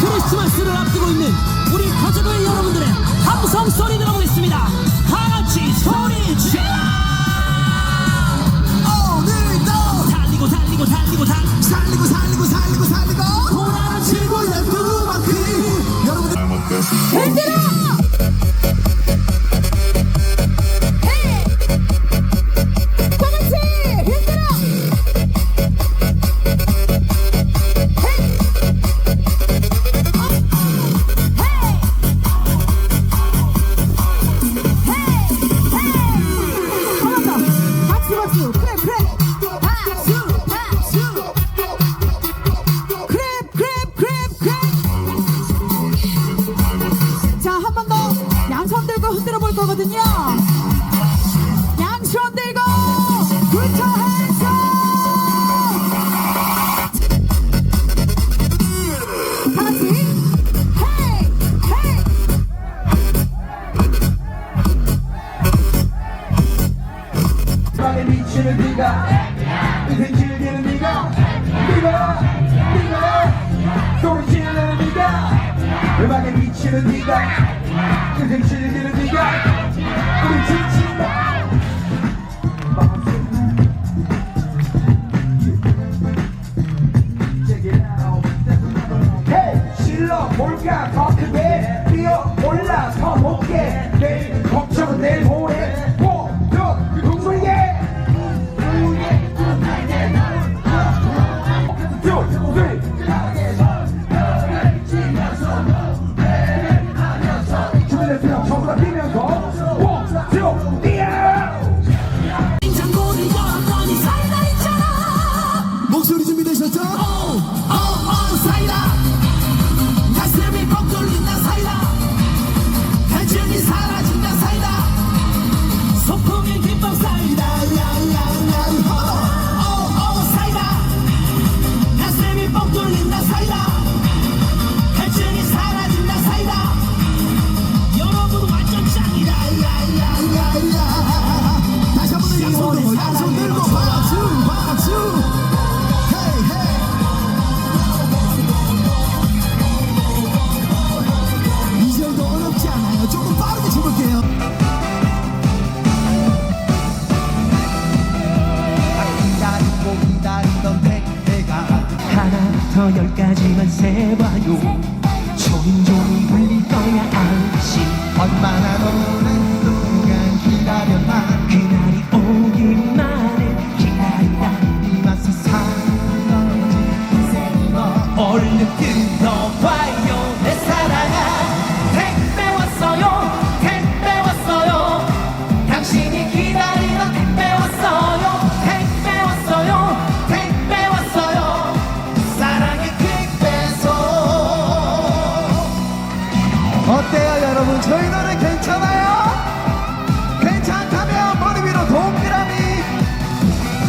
크리스마스를 앞두고 있는 우리 가족의 여러분들의 함성 소리 들어보겠습니다. 다 같이 소리 질러! 어, 오늘도 달리고 달리고 달리고 달 살리고 달리고 네가. 인생 즐기는 네가. 네가. 네가. 소리 지르는 네가. 음악에 비치는 네가. 인생 즐기는 네가. 우리 지치 일부터 열까지만 세봐요. 조용조용 불릴 거야 안심 얼마나 너는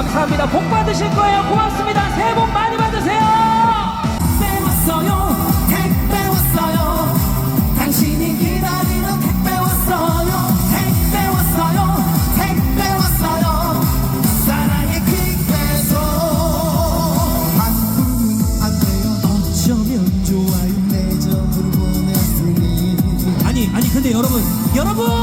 감사합니다. 복 받으실 거예요. 고맙습니다. 새해 복 많이 받으세요. 택배 왔어요. 택배 왔어요. 당신이 기다리는 택배 왔어요. 택배 왔어요. 택배 왔어요. 사랑의 퀵배송 안 돼요. 어쩌면 좋아요. 내 점으로 보냈으니 아니 아니 근데 여러분 여러분